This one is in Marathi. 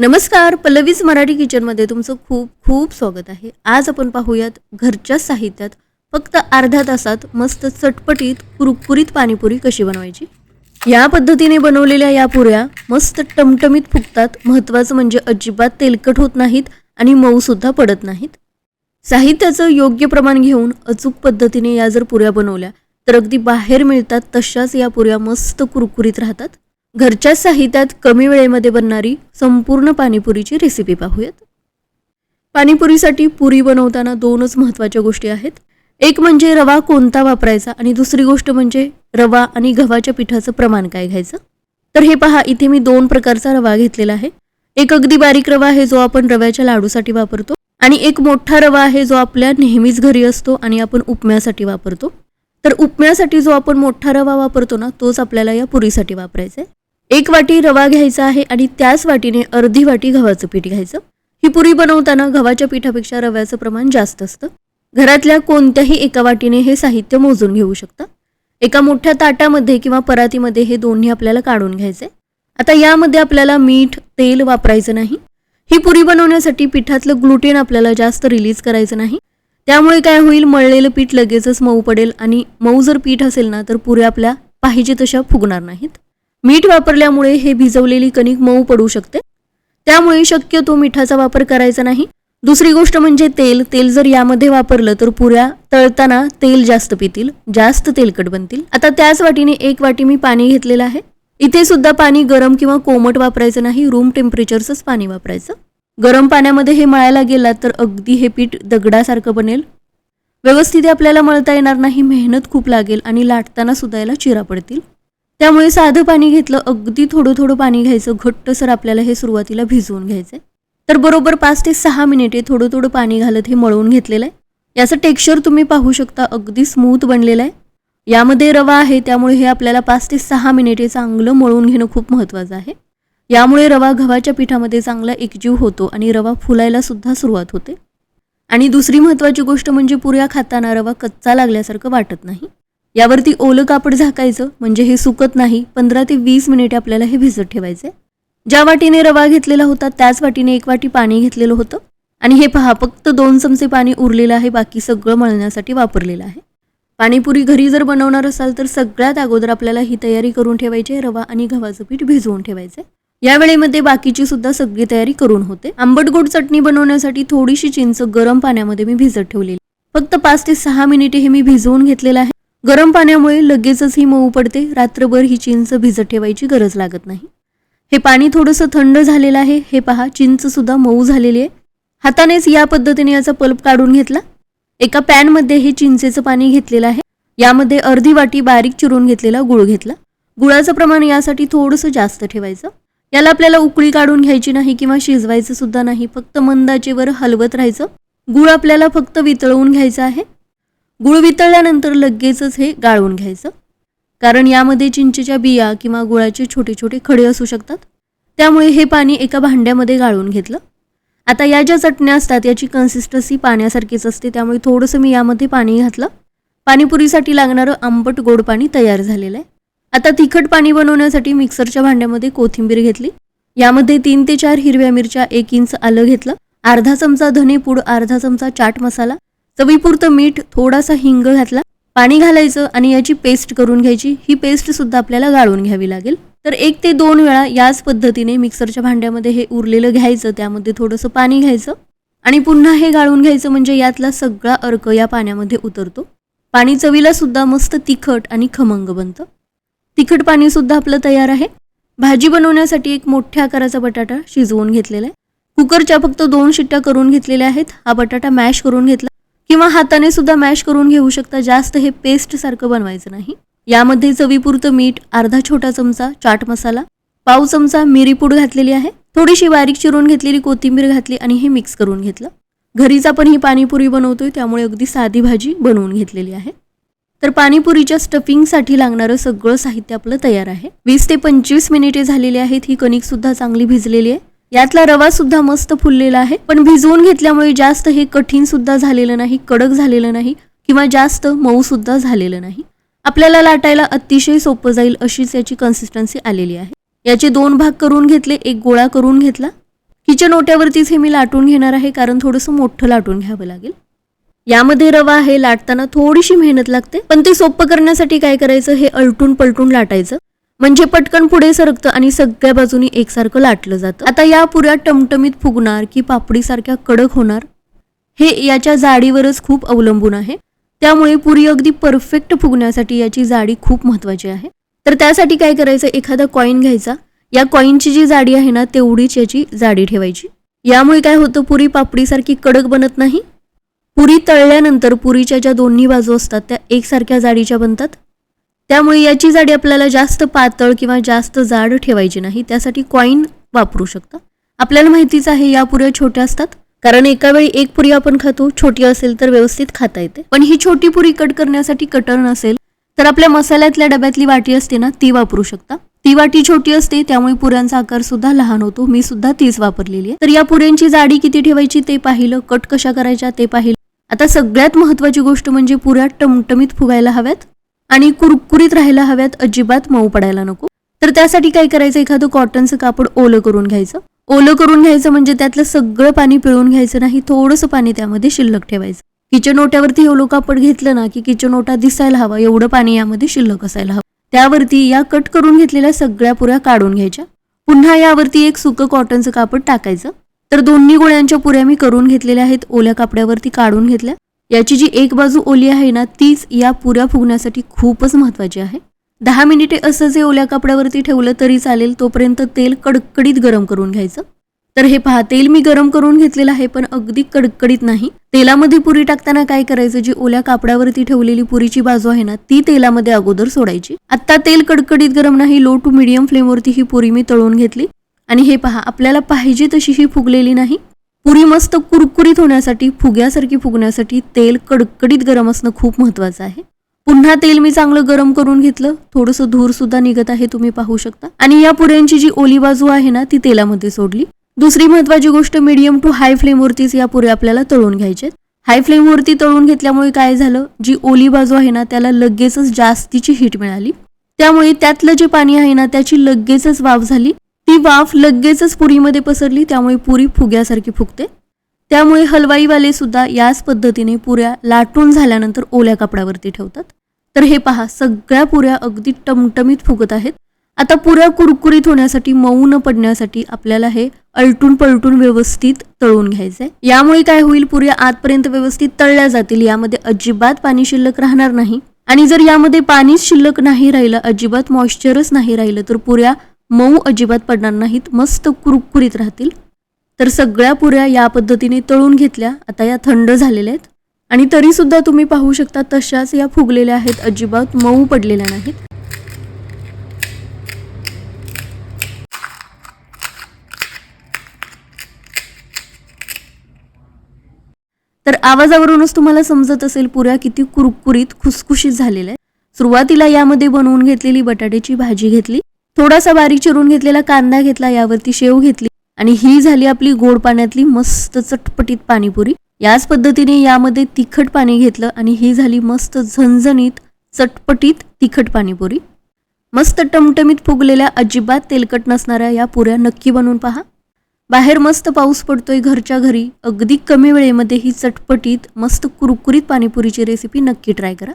नमस्कार पल्लवीज मराठी किचनमध्ये तुमचं खूप खूप स्वागत आहे. आज आपण पाहूयात घरच्या साहित्यात फक्त अर्ध्या तासात मस्त चटपटीत कुरकुरीत पाणीपुरी कशी बनवायची? या पद्धतीने बनवलेल्या या पुऱ्या मस्त टमटमीत फुगतात. महत्त्वाचं म्हणजे अजिबात तेलकट होत नाहीत आणि मऊसुद्धा पडत नाहीत. साहित्याचं योग्य प्रमाण घेऊन अचूक पद्धतीने या जर पुऱ्या बनवल्या तर अगदी बाहेर मिळतात तशाच या पुऱ्या मस्त कुरकुरीत राहतात. घरच्या साहित्यात कमी वेळेमध्ये बनणारी संपूर्ण पाणीपुरीची रेसिपी पाहूयात. पाणीपुरीसाठी पुरी बनवताना दोनच महत्त्वाच्या गोष्टी आहेत. एक म्हणजे रवा कोणता वापरायचा आणि दुसरी गोष्ट म्हणजे रवा आणि गव्हाच्या पिठाचं प्रमाण काय घ्यायचं? तर हे पहा इथे मी दोन प्रकारचा रवा घेतलेला आहे. एक अगदी बारीक रवा आहे जो आपण रव्याच्या लाडूसाठी वापरतो आणि एक मोठा रवा आहे जो आपल्या नेहमीच घरी असतो आणि आपण उपम्यासाठी वापरतो. तर उपम्यासाठी जो आपण मोठा रवा वापरतो ना तोच आपल्याला या पुरीसाठी वापरायचा आहे. एक वाटी रवा घ्यायचा आहे आणि त्याच वाटीने अर्धी वाटी गव्हाचं पीठ घ्यायचं. ही पुरी बनवताना गव्हाच्या पिठापेक्षा रव्याचं प्रमाण जास्त असतं. घरातल्या कोणत्याही एका वाटीने हे साहित्य मोजून घेऊ शकता. एका मोठ्या ताटामध्ये किंवा परातीमध्ये हे दोन्ही आपल्याला काढून घ्यायचे आता यामध्ये आपल्याला मीठ तेल वापरायचं नाही. ही पुरी बनवण्यासाठी पिठातलं ग्लुटेन आपल्याला जास्त रिलीज करायचं नाही. त्यामुळे काय होईल मळलेलं पीठ लगेचच मऊ पडेल आणि मऊ जर पीठ असेल ना तर पुऱ्या आपल्या पाहिजे तशा फुगणार नाहीत. मीठ वापरल्यामुळे हे भिजवलेली कणिक मऊ पडू शकते. त्यामुळे शक्यतो मिठाचा वापर करायचा नाही. दुसरी गोष्ट म्हणजे तेल. तेल जर यामध्ये वापरलं तर पुऱ्या तळताना तेल जास्त पितील जास्त तेलकट बनतील आता त्याच वाटीने एक वाटी मी पाणी घेतलेलं आहे. इथे सुद्धा पाणी गरम किंवा कोमट वापरायचं नाही रूम टेम्परेचरचंच पाणी वापरायचं. गरम पाण्यामध्ये हे मळायला गेलात तर अगदी हे पीठ दगडासारखं बनेल. व्यवस्थित आपल्याला मळता येणार नाही मेहनत खूप लागेल आणि लाटताना सुद्धा याला चिरा पडतील. त्यामुळे साधं पाणी घेतलं अगदी थोडं थोडं पाणी घ्यायचं घट्ट सर आपल्याला हे सुरुवातीला भिजवून घ्यायचं तर बरोबर पाच ते सहा मिनिटे थोडं थोडं पाणी घालत हे मळवून घेतलेलं आहे. याचं टेक्स्चर तुम्ही पाहू शकता अगदी स्मूथ बनलेलं आहे. यामध्ये रवा आहे त्यामुळे हे आपल्याला पाच ते सहा मिनिटे चांगलं मळून घेणं खूप महत्त्वाचं आहे. यामुळे रवा गव्हाच्या पिठामध्ये चांगला एकजीव होतो आणि रवा फुलायला सुद्धा सुरुवात होते. आणि दुसरी महत्त्वाची गोष्ट म्हणजे पुऱ्या खाताना रवा कच्चा लागल्यासारखं वाटत नाही. यावरती ओलं कापड झाकायचं म्हणजे हे सुकत नाही. पंधरा ते वीस मिनिटे आपल्याला हे भिजत ठेवायचे. ज्या वाटीने रवा घेतलेला होता त्याच वाटीने एक वाटी पाणी घेतलेलं होतं. आणि हे पहा फक्त दोन चमचे पाणी उरलेलं आहे बाकी सगळं मळण्यासाठी वापरलेलं आहे. पाणीपुरी घरी जर बनवणार असाल तर सगळ्यात अगोदर आपल्याला ही तयारी करून ठेवायची आहे रवा आणि गव्हाचं पीठ भिजवून ठेवायचं. या वेळेमध्ये बाकीची सुद्धा सगळी तयारी करून होते. आंबट गोड चटणी बनवण्यासाठी थोडीशी चिंच गरम पाण्यामध्ये मी भिजत ठेवलेली फक्त पाच ते सहा मिनिटे हे मी भिजवून घेतलेलं आहे. गरम पाण्यामुळे लगेचच ही मऊ पडते. रात्रभर ही चिंच भिजत ठेवायची गरज लागत नाही. हे पाणी थोडंसं थंड झालेलं आहे. हे पहा चिंच सुद्धा मऊ झालेली आहे. हातानेच या पद्धतीने याचा पल्प काढून घेतला. एका पॅनमध्ये हे चिंचेचं पाणी घेतलेलं आहे. यामध्ये अर्धी वाटी बारीक चिरून घेतलेला गुळ घेतला. गुळाचं प्रमाण यासाठी थोडंसं जास्त ठेवायचं. याला आपल्याला उकळी काढून घ्यायची नाही किंवा शिजवायचं सुद्धा नाही. फक्त मंदाचेवर हलवत राहायचं. गुळ आपल्याला फक्त वितळवून घ्यायचं आहे. गुळ वितळल्यानंतर लगेचच हे गाळून घ्यायचं. कारण यामध्ये चिंचेच्या बिया किंवा गुळाचे छोटे छोटे खडे असू शकतात. त्यामुळे हे पाणी एका भांड्यामध्ये गाळून घेतलं. आता या ज्या चटण्या असतात याची कन्सिस्टन्सी पाण्यासारखीच असते त्यामुळे थोडंसं मी यामध्ये पाणी घातलं. पाणीपुरीसाठी लागणारं आंबट गोड पाणी तयार झालेलं आहे. आता तिखट पाणी बनवण्यासाठी मिक्सरच्या भांड्यामध्ये कोथिंबीर घेतली. यामध्ये तीन ते चार हिरव्या मिरच्या एक इंच आलं घेतलं. अर्धा चमचा धनेपूड अर्धा चमचा चाट मसाला चवीपुरतं मीठ थोडासा हिंग घातला पाणी घालायचं आणि याची पेस्ट करून घ्यायची. ही पेस्ट सुद्धा आपल्याला गाळून घ्यावी लागेल. तर एक ते दोन वेळा याच पद्धतीने मिक्सरच्या भांड्यामध्ये हे उरलेलं घ्यायचं त्यामध्ये थोडंसं पाणी घ्यायचं आणि पुन्हा हे गाळून घ्यायचं म्हणजे यातला सगळा अर्क या पाण्यामध्ये उतरतो. पाणी चवीला सुद्धा मस्त तिखट आणि खमंग बनतं. तिखट पाणी सुद्धा आपलं तयार आहे. भाजी बनवण्यासाठी एक मोठ्या आकाराचा बटाटा शिजवून घेतलेला आहे. कुकरच्या फक्त दोन शिट्ट्या करून घेतलेल्या आहेत. हा बटाटा मॅश करून घेतला. किंवा हाताने सुद्धा मॅश करून घेऊ शकता. जास्त हे पेस्ट सारखं बनवायचं नाही. यामध्ये चवीपुरतं मीठ अर्धा छोटा चमचा चाट मसाला पाव चमचा मिरी पूड घातलेली आहे. थोडीशी बारीक चिरून घेतलेली कोथिंबीर घातली आणि हे मिक्स करून घेतलं. घरीच आपण ही पाणीपुरी बनवतोय त्यामुळे अगदी साधी भाजी बनवून घेतलेली आहे. तर पाणीपुरीच्या स्टफिंगसाठी लागणारं सगळं साहित्य आपलं तयार आहे. वीस ते पंचवीस मिनिटे झालेली आहेत ही कणिकसुद्धा चांगली भिजलेली आहे. यातला रवा सुद्धा मस्त फुललेला आहे. पण भिजवून घेतल्यामुळे जास्त हे कठीण सुद्धा झालेलं नाही कडक झालेलं नाही किंवा जास्त मऊ सुद्धा झालेलं नाही. आपल्याला लाटायला अतिशय सोपं जाईल अशीच याची कन्सिस्टन्सी आलेली आहे. याचे दोन भाग करून घेतले एक गोळा करून घेतला. किचन ओट्यावरतीच हे मी लाटून घेणार आहे कारण थोडंसं मोठं लाटून घ्यावं लागेल. यामध्ये रवा आहे लाटताना थोडीशी मेहनत लागते पण ते सोपं करण्यासाठी काय करायचं हे अलटून पलटून लाटायचं. म्हणजे पटकन पुढे सरकतं आणि सगळ्या बाजूनी एकसारखं लाटलं जातं. आता या पुऱ्या टमटमीत फुगणार की पापडीसारख्या कडक होणार? हे याच्या जाडीवरच खूप अवलंबून आहे. त्यामुळे पुरी अगदी परफेक्ट फुगण्यासाठी याची जाडी खूप महत्वाची आहे. तर त्यासाठी काय करायचं? एखादा कॉईन घ्यायचा. या कॉईनची जी जाडी आहे ना तेवढीच याची जाडी ठेवायची. यामुळे काय होतं? पुरी पापडीसारखी कडक बनत नाही. पुरी तळल्यानंतर पुरीच्या ज्या दोन्ही बाजू असतात त्या एकसारख्या जाडीच्या बनतात. त्यामुळे याची जाडी आपल्याला जास्त पातळ किंवा जास्त जाड ठेवायची नाही. त्यासाठी कॉईन वापरू शकता. आपल्याला माहितीच आहे या पुऱ्या छोट्या असतात. कारण एका वेळी एक पुरी आपण खातो छोटी असेल तर व्यवस्थित खाता येते. पण ही छोटी पुरी कट करण्यासाठी कटर नसेल तर आपल्या मसाल्यातल्या डब्यातली वाटी असते ना ती वापरू शकता. ती वाटी छोटी असते त्यामुळे पुऱ्यांचा आकार सुद्धा लहान होतो. मी सुद्धा तीच वापरलेली आहे. तर या पुऱ्यांची जाडी किती ठेवायची ते पाहिलं कट कशा करायच्या ते पाहिलं. आता सगळ्यात महत्वाची गोष्ट म्हणजे पुऱ्या टमटमीत फुगायला हव्यात. आणि कुरकुरीत राहायला हव्यात अजिबात मऊ पडायला नको. तर त्यासाठी काय करायचं? एखादं कॉटनचं कापड ओलं करून घ्यायचं. ओलं करून घ्यायचं म्हणजे त्यातलं सगळं पाणी पिळून घ्यायचं नाही थोडंसं पाणी त्यामध्ये शिल्लक ठेवायचं. किचन ओट्यावरती ओलं कापड घेतलं ना की किचन ओटा दिसायला हवा एवढं पाणी यामध्ये शिल्लक असायला हवं. त्यावरती या कट करून घेतलेल्या सगळ्या पुऱ्या काढून घ्यायच्या. पुन्हा यावरती एक सुकं कॉटनचं कापड टाकायचं. तर दोन्ही गोळ्यांच्या पुऱ्या मी करून घेतलेल्या आहेत ओल्या कापड्यावरती काढून घेतल्या. याची जी एक बाजू ओली आहे ना तीच या पुऱ्या फुगण्यासाठी खूपच महत्वाची आहे. दहा मिनिटे असं जे ओल्या कापड्यावरती ठेवलं तरी चालेल तोपर्यंत तेल कडकडीत गरम करून घ्यायचं. तर हे पहा तेल मी गरम करून घेतलेलं आहे पण अगदी कडकडीत नाही. तेलामध्ये पुरी टाकताना काय करायचं जी ओल्या कापडावरती ठेवलेली पुरीची बाजू आहे ना ती तेलामध्ये अगोदर सोडायची. आता तेल कडकडीत गरम नाही लो टू मिडियम फ्लेमवरती ही पुरी मी तळून घेतली. आणि हे पहा आपल्याला पाहिजे तशी ही फुगलेली नाही. पुरी मस्त कुरकुरीत होण्यासाठी फुग्यासारखी फुगण्यासाठी तेल कडकडीत गरम असणं खूप महत्वाचं आहे. पुन्हा तेल मी चांगलं गरम करून घेतलं. थोडंसं धूर सुद्धा निघत आहे तुम्ही पाहू शकता. आणि या पुऱ्यांची जी ओली बाजू आहे ना ती तेलामध्ये सोडली. दुसरी महत्वाची गोष्ट मीडियम टू हाय फ्लेमवरतीच या पुऱ्या आपल्याला तळून घ्यायच्यात. हाय फ्लेमवरती तळून घेतल्यामुळे काय झालं? जी ओली बाजू आहे ना त्याला लगेचच जास्तीची हीट मिळाली. त्यामुळे त्यातलं जे पाणी आहे ना त्याची लगेचच वाफ झाली. ती वाफ लगेचच पुरीमध्ये पसरली त्यामुळे पुरी फुग्यासारखी फुगते. त्यामुळे हलवाईवाले सुद्धा याच पद्धतीने पुऱ्या लाटून झाल्यानंतर ओल्या कपड्यावरती ठेवतात. तर हे पहा सगळ्या पुऱ्या अगदी टमटमीत फुगत आहेत. आता पुऱ्या कुरकुरीत होण्यासाठी मऊ न पडण्यासाठी आपल्याला हे अलटून पलटून व्यवस्थित तळून घ्यायचंय. यामुळे काय होईल पुऱ्या आतपर्यंत व्यवस्थित तळल्या जातील यामध्ये अजिबात पाणी शिल्लक राहणार नाही. आणि जर यामध्ये पाणीच शिल्लक नाही राहिलं अजिबात मॉइश्चरच नाही राहिलं तर पुऱ्या मऊ अजिबात पडणार नाहीत मस्त कुरकुरीत राहतील. तर सगळ्या पुऱ्या या पद्धतीने तळून घेतल्या आता या थंड झालेल्या आहेत. आणि तरी सुद्धा तुम्ही पाहू शकता तशाच या फुगलेल्या आहेत अजिबात मऊ पडलेल्या नाहीत. तर आवाजावरूनच तुम्हाला समजत असेल पुऱ्या किती कुरकुरीत खुसखुशीत झालेल्या आहेत. सुरुवातीला यामध्ये बनवून घेतलेली बटाट्याची भाजी घेतली. थोडासा बारीक चिरून घेतलेला कांदा घेतला यावरती शेव घेतली आणि ही झाली आपली गोड पाण्यातली मस्त चटपटीत पाणीपुरी. याच पद्धतीने यामध्ये तिखट पाणी घेतलं आणि ही झाली मस्त झणझणीत चटपटीत तिखट पाणीपुरी. मस्त टमटमीत फुगलेल्या अजिबात तेलकट नसणाऱ्या या पुऱ्या नक्की बनवून पहा. बाहेर मस्त पाऊस पडतोय घरच्या घरी. अगदी कमी वेळेमध्ये ही चटपटीत मस्त कुरकुरीत पाणीपुरीची रेसिपी नक्की ट्राय करा.